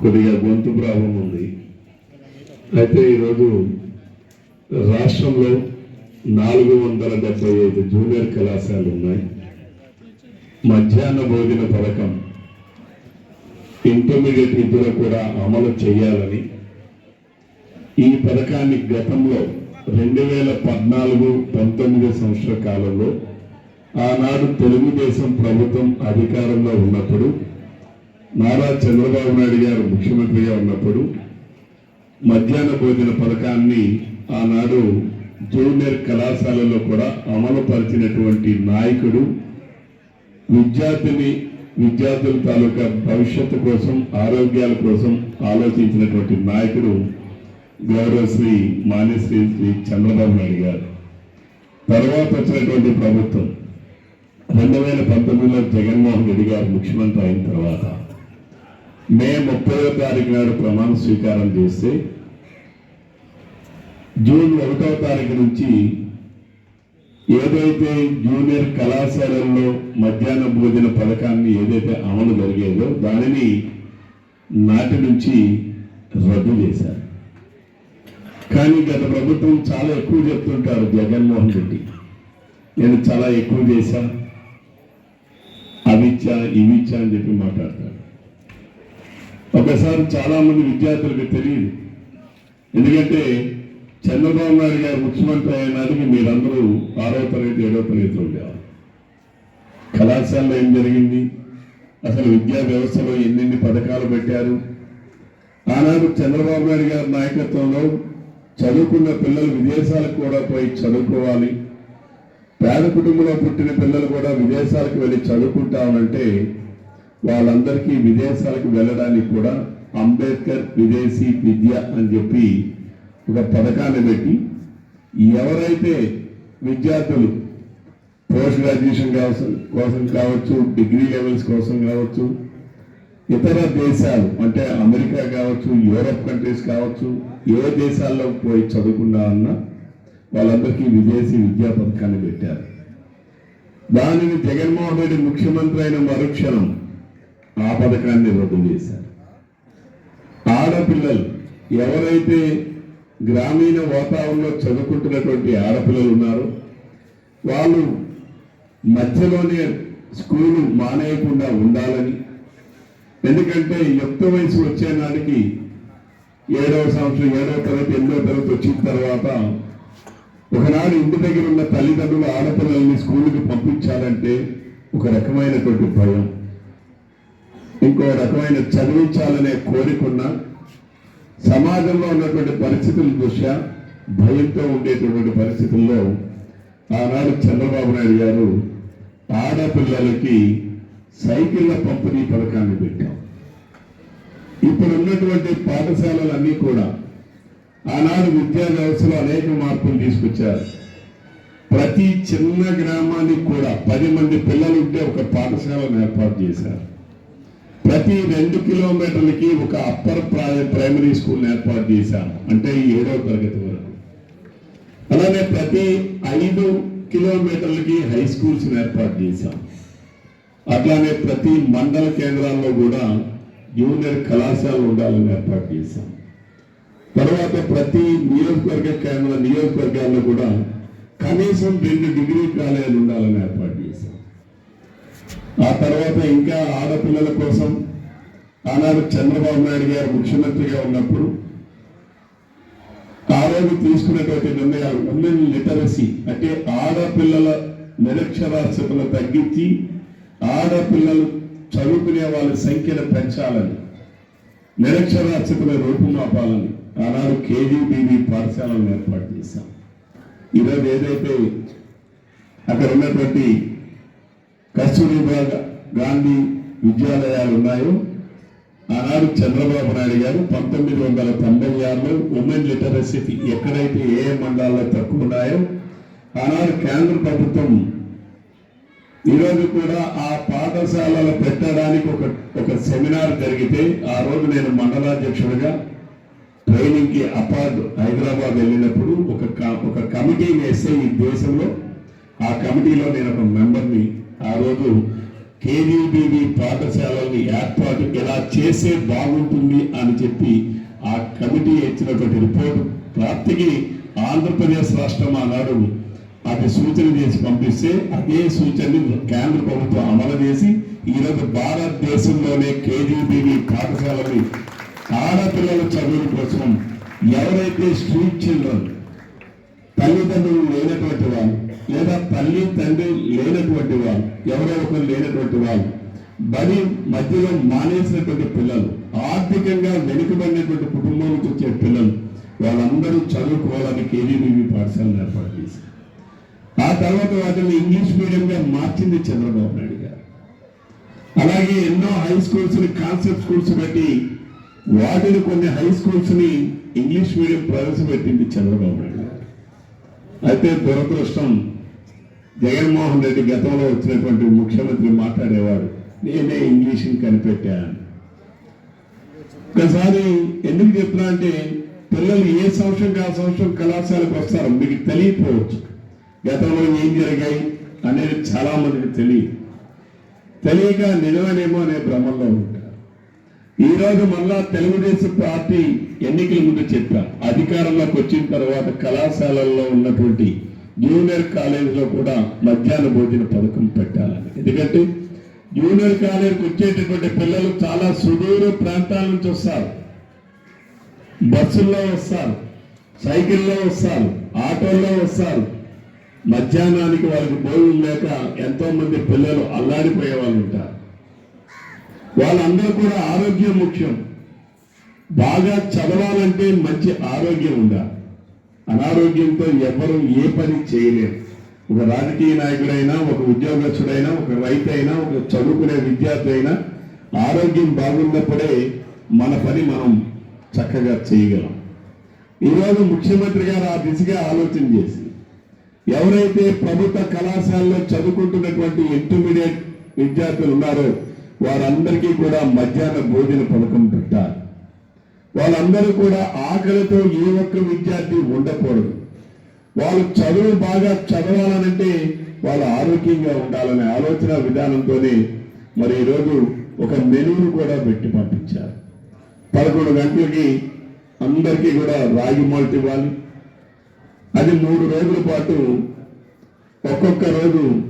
కొద్దిగా గొంతు ప్రాబ్లం ఉంది. అయితే ఈరోజు రాష్ట్రంలో నాలుగు వందల డెబ్బై ఐదు జూనియర్ కళాశాలలు ఉన్నాయి. మధ్యాహ్న భోజన పథకం ఇంటర్మీడియట్ విద్యలో కూడా అమలు చేయాలని ఈ పథకాన్ని గతంలో రెండు వేల పద్నాలుగు పంతొమ్మిది సంవత్సర కాలంలో ఆనాడు తెలుగుదేశం ప్రభుత్వం అధికారంలో ఉన్నప్పుడు నారా చంద్రబాబు నాయుడు గారు ముఖ్యమంత్రిగా ఉన్నప్పుడు మధ్యాహ్న భోజన పథకాన్ని ఆనాడు జూనియర్ కళాశాలలో కూడా అమలుపరిచినటువంటి నాయకుడు విద్యార్థిని విద్యార్థుల తాలూకా భవిష్యత్తు కోసం ఆరోగ్యాల కోసం ఆలోచించినటువంటి నాయకుడు గౌరవశ్రీ మానేశ్రీ మాన్యశ్రీ శ్రీ చంద్రబాబు నాయుడు గారు. తర్వాత వచ్చినటువంటి ప్రభుత్వం. రెండు వేల పంతొమ్మిదిలో జగన్మోహన్ రెడ్డి గారు ముఖ్యమంత్రి అయిన తర్వాత మే ముప్పై తారీఖు నాడు ప్రమాణ స్వీకారం చేస్తే జూన్ ఒకటో తారీఖు నుంచి ఏదైతే జూనియర్ కళాశాలల్లో మధ్యాహ్న భోజన పథకాన్ని ఏదైతే అమలు జరిగేదో దానిని నాటి నుంచి రద్దు చేశారు. కానీ గత ప్రభుత్వం చాలా ఎక్కువ చెప్తుంటారు జగన్మోహన్ రెడ్డి. నేను చాలా ఎక్కువ చేశా. అవిచ్చా ఇవిచ్చా అని చెప్పి మాట్లాడతాను ఒకసారి చాలా మంది విద్యార్థులకు తెలియదు. ఎందుకంటే చంద్రబాబు నాయుడు గారు ముఖ్యమంత్రి అయినానికి మీరందరూ ఆరో తరగతి ఏడో తరగతిలో ఉండేవారు. కళాశాలలో ఏం జరిగింది? అసలు విద్యా వ్యవస్థలో ఎన్నెన్ని పథకాలు పెట్టారు? ఆనాడు చంద్రబాబు నాయుడు గారి నాయకత్వంలో చదువుకున్న పిల్లలు విదేశాలకు కూడా పోయి చదువుకోవాలి. పేద కుటుంబంలో పుట్టిన పిల్లలు కూడా విదేశాలకు వెళ్ళి చదువుకుంటామంటే వాళ్ళందరికీ విదేశాలకు వెళ్ళడానికి కూడా అంబేద్కర్ విదేశీ విద్య అని చెప్పి ఒక పథకాన్ని పెట్టి ఎవరైతే విద్యార్థులు పోస్ట్ గ్రాడ్యుయేషన్ కావచ్చు కోసం కావచ్చు డిగ్రీ లెవెల్స్ కోసం కావచ్చు ఇతర దేశాలు అంటే అమెరికా కావచ్చు యూరప్ కంట్రీస్ కావచ్చు ఏ దేశాల్లో పోయి చదువుకున్నా అన్నా వాళ్ళందరికీ విదేశీ విద్యా పథకాన్ని పెట్టారు. దానిని జగన్మోహన్ రెడ్డి ముఖ్యమంత్రి అయిన మరుక్షణం ఆ పథకాన్ని రద్దు చేశారు. ఆడపిల్లలు ఎవరైతే గ్రామీణ వాతావరణంలో చదువుకుంటున్నటువంటి ఆడపిల్లలు ఉన్నారో వాళ్ళు మధ్యలోనే స్కూలు మానేయకుండా ఉండాలని ఎందుకంటే యుక్త వయసు వచ్చే నాటికి ఏడవ సంవత్సరం ఏడవ తరగతి ఎనిమిదవ తరగతి వచ్చిన తర్వాత ఒకనాడు ఇంటి దగ్గర ఉన్న తల్లిదండ్రులు ఆడపిల్లల్ని స్కూల్కి పంపించాలంటే ఒక రకమైనటువంటి భయం. ఇంకో రకమైన చదివించాలనే కోరికున్న సమాజంలో ఉన్నటువంటి పరిస్థితుల దృష్ట్యా భయంతో ఉండేటటువంటి పరిస్థితుల్లో ఆనాడు చంద్రబాబు నాయుడు గారు ఆడపిల్లలకి సైకిళ్ళ పంపిణీ పథకాన్ని పెట్టాం. ఇప్పుడు ఉన్నటువంటి పాఠశాలలన్నీ కూడా ఆనాడు విద్యా వ్యవస్థలో అనేక మార్పులు తీసుకొచ్చారు. ప్రతి చిన్న గ్రామానికి కూడా పది మంది పిల్లలు ఉంటే ఒక పాఠశాలను ఏర్పాటు చేశారు. ప్రతి రెండు కిలోమీటర్లకి ఒక అప్పర్ ప్రా- ప్రైమరీ స్కూల్ ఏర్పాటు చేశాను అంటే ఈ ఏడవ తరగతి వరకు. అలానే ప్రతి ఐదు కిలోమీటర్లకి హై స్కూల్స్ ఏర్పాటు చేశాం. అట్లానే ప్రతి మండల కేంద్రాల్లో కూడా జూనియర్ కళాశాలలు ఉండాలని ఏర్పాటు చేశాం. తర్వాత ప్రతి నియోజకవర్గ కేంద్ర నియోజకవర్గాల్లో కూడా కనీసం రెండు డిగ్రీ కాలేజీలు ఉండాలని ఏర్పాటు చేశాం. ఆ తర్వాత ఇంకా ఆడపిల్లల కోసం ఆనాడు చంద్రబాబు నాయుడు గారు ముఖ్యమంత్రిగా ఉన్నప్పుడు ఆ రోజు తీసుకున్నటువంటి నిర్ణయాలు ఉమెన్ లిటరసీ అంటే ఆడపిల్లల నిరక్షరాస్యతను తగ్గించి ఆడపిల్లలు చదువుకునే వాళ్ళ సంఖ్యను పెంచాలని నిరక్షరాస్యతను రూపుమాపాలని ఆనాడు కేజీబీబీ పాఠశాలను ఏర్పాటు చేశాం. ఈరోజు ఏదైతే అక్కడ ఉన్నటువంటి కస్తూరిబా గాంధీ విద్యాలయాలు ఉన్నాయో. ఆనాడు చంద్రబాబు నాయుడు గారు పంతొమ్మిది వందల తొంభై ఆరులో ఉమెన్ లిటరసీ ఎక్కడైతే ఏ మండలాల్లో తక్కువ ఉన్నాయో ఆనాడు కేంద్ర ప్రభుత్వం ఈరోజు కూడా ఆ పాఠశాలలు పెట్టడానికి ఒక ఒక సెమినార్ జరిగితే ఆ రోజు నేను మండలాధ్యక్షుడిగా ట్రైనింగ్కి అపార్డ్ హైదరాబాద్ వెళ్ళినప్పుడు ఒక ఒక కమిటీని వేస్తే ఈ దేశంలో ఆ కమిటీలో నేను ఒక మెంబర్ని ఆ రోజు కేవీబీబీ పాఠశాలని ఏర్పాటు ఎలా చేసే బాగుంటుంది అని చెప్పి ఆ కమిటీ ఇచ్చినటువంటి రిపోర్ట్ ప్రాప్తికి ఆంధ్రప్రదేశ్ రాష్ట్రం ఆనాడు అది సూచన చేసి పంపిస్తే అదే సూచనని కేంద్ర ప్రభుత్వం అమలు చేసి ఈరోజు భారతదేశంలోనే కేజీబీబీ పాఠశాలని ఆడపిల్లల చదువుల కోసం ఎవరైతే స్ట్రీట్ చిల్డ్రన్ తల్లిదండ్రులు లేనటువంటి వాళ్ళు లేదా తల్లి తండ్రి లేనటువంటి వారు ఎవరో ఒకరు లేనటువంటి వారు బడి మధ్యలో మానేసినటువంటి పిల్లలు ఆర్థికంగా వెనుకబడినటువంటి కుటుంబం నుంచి వచ్చే పిల్లలు వాళ్ళందరూ చదువుకోవాలని కేజీబీవీ పాఠశాలను ఏర్పాటు చేశారు. ఆ తర్వాత వాటిని ఇంగ్లీష్ మీడియంగా మార్చింది చంద్రబాబు నాయుడు గారు. అలాగే ఎన్నో హై స్కూల్స్ని కాన్సెప్ట్ స్కూల్స్ పెట్టి వాటిని కొన్ని హై స్కూల్స్ని ఇంగ్లీష్ మీడియం ప్రవేశపెట్టింది చంద్రబాబు నాయుడు గారు. అయితే దురదృష్టం జగన్మోహన్ రెడ్డి గతంలో వచ్చినటువంటి ముఖ్యమంత్రి మాట్లాడేవాడు నేనే ఇంగ్లీష్ని కనిపెట్టాను. ఒకసారి ఎందుకు చెప్తున్నా అంటే పిల్లలు ఏ సంవత్సరం ఆ సంవత్సరం కళాశాలకు వస్తారు మీకు తెలియకపోవచ్చు. గతంలో ఏం జరిగాయి అనేది చాలా మందికి తెలియదు. తెలియక నిలవనేమో అనే భ్రమంలో ఉంటారు. ఈరోజు మళ్ళా తెలుగుదేశం పార్టీ ఎన్నికల ముందు చెప్పారు. అధికారంలోకి వచ్చిన తర్వాత కళాశాలల్లో ఉన్నటువంటి జూనియర్ కాలేజీలో కూడా మధ్యాహ్న భోజన పథకం పెట్టాలని. ఎందుకంటే జూనియర్ కాలేజీకి వచ్చేటటువంటి పిల్లలు చాలా సుదూర ప్రాంతాల నుంచి వస్తారు. బస్సుల్లో వస్తారు సైకిల్లో వస్తారు ఆటోల్లో వస్తారు. మధ్యాహ్నానికి వాళ్ళకి భోజనం లేక ఎంతో మంది పిల్లలు అల్లాడిపోయే వాళ్ళు ఉంటారు. వాళ్ళందరూ కూడా ఆరోగ్యం ముఖ్యం. బాగా చదవాలంటే మంచి ఆరోగ్యం ఉండాలి. అనారోగ్యంతో ఎవరు ఏ పని చేయలేరు. ఒక రాజకీయ నాయకుడైనా ఒక ఉద్యోగస్తుడైనా ఒక రైతు అయినా ఒక చదువుకునే విద్యార్థి అయినా ఆరోగ్యం బాగున్నప్పుడే మన పని మనం చక్కగా చేయగలం. ఈరోజు ముఖ్యమంత్రి గారు ఆ దిశగా ఆలోచన చేసి ఎవరైతే ప్రభుత్వ కళాశాలలో చదువుకుంటున్నటువంటి ఇంటర్మీడియట్ విద్యార్థులు ఉన్నారో వారందరికీ కూడా మధ్యాహ్న భోజన పథకం పెట్టాలి. వాళ్ళందరూ కూడా ఆకలితో ఏ ఒక్క విద్యార్థి ఉండకూడదు. వాళ్ళు చదువు బాగా చదవాలనంటే వాళ్ళు ఆరోగ్యంగా ఉండాలనే ఆలోచన విధానంతోనే మరి ఈరోజు ఒక మెనూను కూడా పెట్టి పంపించారు. పదకొండు గంటలకి అందరికీ కూడా రాగి మాల్ట్ ఇవ్వాలి. అది మూడు రోజుల పాటు ఒక్కొక్క రోజు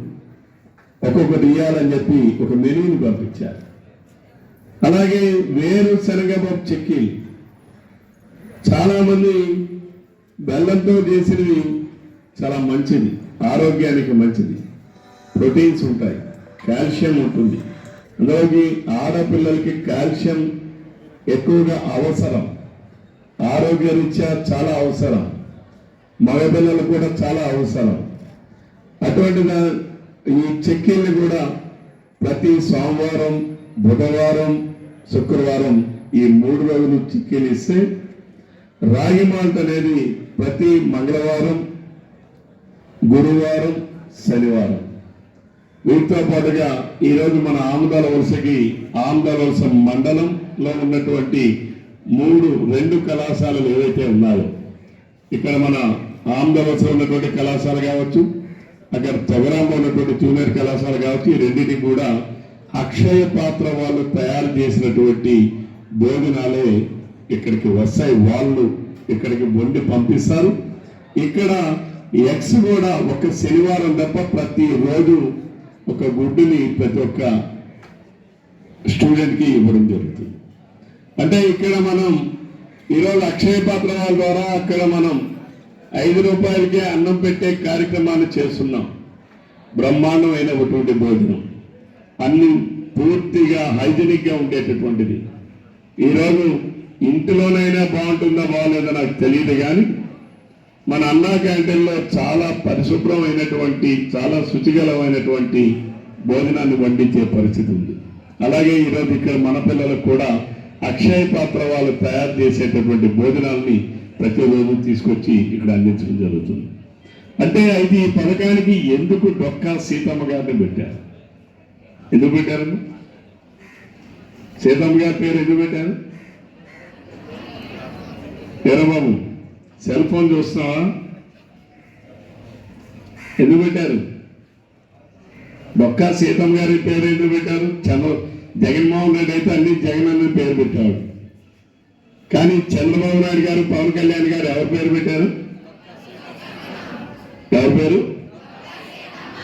ఒక్కొక్కటి ఇవ్వాలని చెప్పి ఒక మెనూని పంపించారు. అలాగే వేరు శనగపప్పు చెక్కీలు చాలా మంది బెల్లంతో చేసినవి చాలా మంచిది. ఆరోగ్యానికి మంచిది. ప్రోటీన్స్ ఉంటాయి. కాల్షియం ఉంటుంది. అందులోకి ఆడపిల్లలకి కాల్షియం ఎక్కువగా అవసరం. ఆరోగ్య రీత్యా చాలా అవసరం. మగపిల్లలకు కూడా చాలా అవసరం. అటువంటి ఈ చెక్కీల్ని కూడా ప్రతి సోమవారం బుధవారం శుక్రవారం ఈ మూడు రోజులు చిక్కీలు ఇస్తే రాగి మాల్ట్ అనేది ప్రతి మంగళవారం గురువారం శనివారం. వీటితో పాటుగా ఈరోజు మన ఆముదాల వలసకి ఆముదాల వలస మండలంలో ఉన్నటువంటి మూడు రెండు కళాశాలలు ఏవైతే ఉన్నాయో ఇక్కడ మన ఆముదాల వలస ఉన్నటువంటి కళాశాల కావచ్చు అక్కడ తొగరాంలో ఉన్నటువంటి జూనియర్ కళాశాల కావచ్చు ఈ రెండింటి కూడా అక్షయ పాత్ర వాళ్ళు తయారు చేసినటువంటి భోజనాలే ఇక్కడికి వస్తాయి. వాళ్ళు ఇక్కడికి వండి పంపిస్తారు. ఇక్కడ ఎక్స్ కూడా ఒక శనివారం తప్ప ప్రతి రోజు ఒక గుడ్డుని ప్రతి ఒక్క స్టూడెంట్కి ఇవ్వడం జరుగుతుంది. అంటే ఇక్కడ మనం ఈరోజు అక్షయ పాత్ర వాళ్ళ ద్వారా అక్కడ మనం ఐదు రూపాయలకే అన్నం పెట్టే కార్యక్రమాన్ని చేస్తున్నాం. బ్రహ్మాండమైనటువంటి భోజనం. అన్ని పూర్తిగా హైజీనిక్గా ఉండేటటువంటిది. ఈరోజు ఇంటిలోనైనా బాగుంటుందా బాగలేదా నాకు తెలియదు కానీ మన అన్నా క్యాంటీన్లో చాలా పరిశుభ్రమైనటువంటి చాలా శుచిగలమైనటువంటి భోజనాన్ని వండించే పరిస్థితి ఉంది. అలాగే ఈరోజు ఇక్కడ మన పిల్లలకు కూడా అక్షయ పాత్ర వాళ్ళు తయారు చేసేటటువంటి భోజనాల్ని ప్రతిరోజు తీసుకొచ్చి ఇక్కడ అందించడం జరుగుతుంది. అంటే అయితే ఈ పథకానికి ఎందుకు డొక్కా సీతమ్మ గారిని పెట్టారు? ఎందుకు పెట్టారు సీతమ్మ గారి పేరు ఎందుకు పెట్టారు? ఏరా బాబు? సెల్ ఫోన్ చూస్తున్నావా? ఎందుకు పెట్టారు? బొక్కా సీతమ్మ గారి పేరు ఎందుకు పెట్టారు? చంద్ర జగన్మోహన్ రెడ్డి అయితే అన్ని జగన్ అన్న పేరు పెట్టాడు. కానీ చంద్రబాబు నాయుడు గారు పవన్ కళ్యాణ్ గారు ఎవరి పేరు పెట్టారు? ఎవరి పేరు?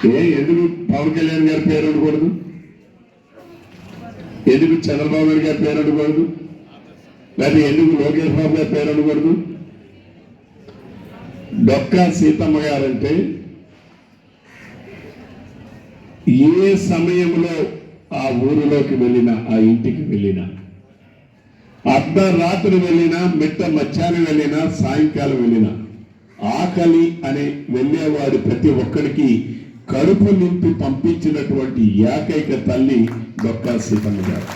ఏ ఎందుకు పవన్ కళ్యాణ్ గారి పేరు ఉండకూడదు ఎందుకు చంద్రబాబు నాయుడు గారి పేరు ఉండకూడదు లేదా ఎందుకు లోకేష్ బాబు గారి పేరు అనకూడదు? డొక్కా సీతమ్మ గారంటే ఏ సమయంలో ఆ ఊరిలోకి వెళ్ళినా ఆ ఇంటికి వెళ్ళినా అర్ధరాత్రి వెళ్ళినా మిట్ట మధ్యాహ్నం వెళ్ళినా సాయంకాలం వెళ్ళినా ఆకలి అనే వెళ్ళేవాడు ప్రతి ఒక్కడికి కడుపు నింపి పంపించినటువంటి ఏకైక తల్లి డొక్కా సీతమ్మ గారు.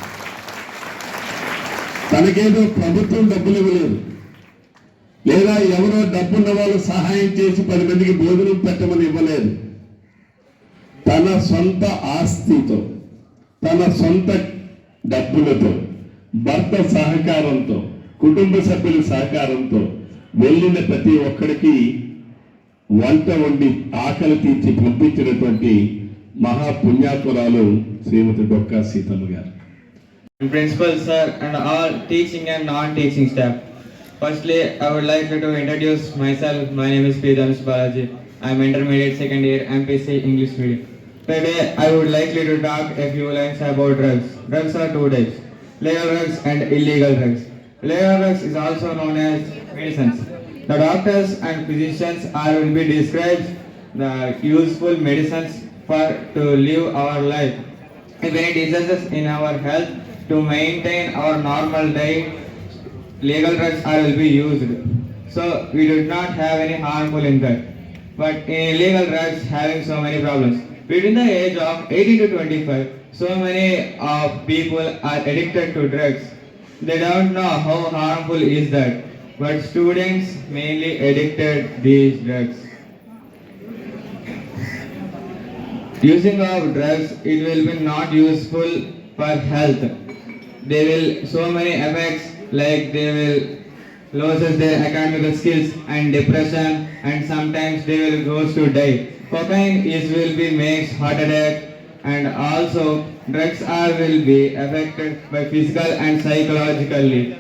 తనకేదో ప్రభుత్వం డబ్బులు ఇవ్వలేదు. లేదా ఎవరో డబ్బున్న వాళ్ళు సహాయం చేసి పది మందికి భోజనం పెట్టమని ఇవ్వలేదు. తన సొంత ఆస్తితో తన సొంత డబ్బులతో భర్త సహకారంతో కుటుంబ సభ్యుల సహకారంతో వెళ్ళిన ప్రతి ఒక్కడికి వంట వండి ఆకలి తీర్చి పంపించినటువంటి మహాపుణ్యాకురాలు శ్రీమతి డొక్కా సీతమ్మ గారు. Principal sir and all teaching and non-teaching staff. Firstly, I would like to introduce myself. My name is P. Dhanush Balaji. I am intermediate second year MPC English medium. Today, I would like to talk a few lines about drugs. Drugs are two types: legal drugs and illegal drugs. Legal drugs is also known as medicines. The doctors and physicians are will be described the useful medicines for to live our life. If any diseases in our health to maintain our normal diet, legal drugs are will be used. So we do not have any harmful in that. But eh, in illegal drugs having so many problems. Between the age of 18 to 25, so many of people are addicted to drugs. They don't know how harmful is that. But students mainly addicted these drugs. Using of drugs, it will be not useful for health. They will so many effects like they will loses their academic skills and depression and sometimes they will goes to die. Cocaine is will be makes heart attack and also drugs are will be affected by physical and psychologically.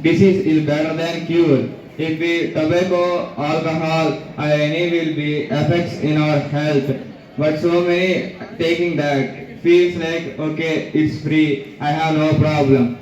Disease is better than cure. If we tobacco, alcohol, or any will be effects in our health. But so many taking that feels like okay, it's free. I have no problem.